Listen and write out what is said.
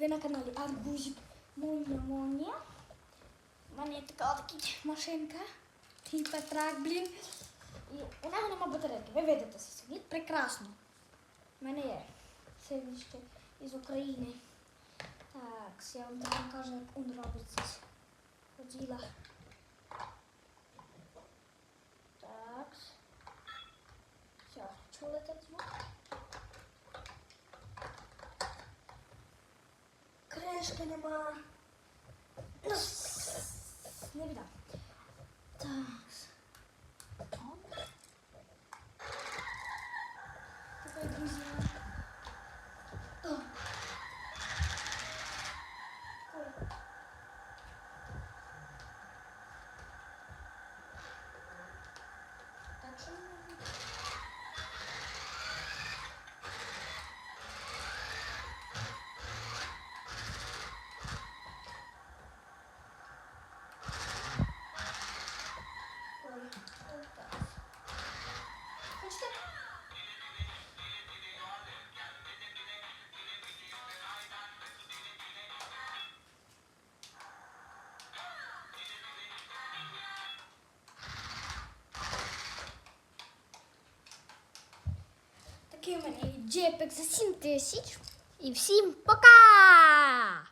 ви на каналі Арбузик Моня Моня. У мене є така отакі машинка. Такий Петрак, блін. І у нього нема батарейки. Ви видите світ прекрасно. У мене є сильнички із України. Так, я вам так покажу, як він робиться. Ходіла. Так. Все, чули так звук? Кришки нема. Ну, Такий у мене є за 7 тисяч. І всім пока!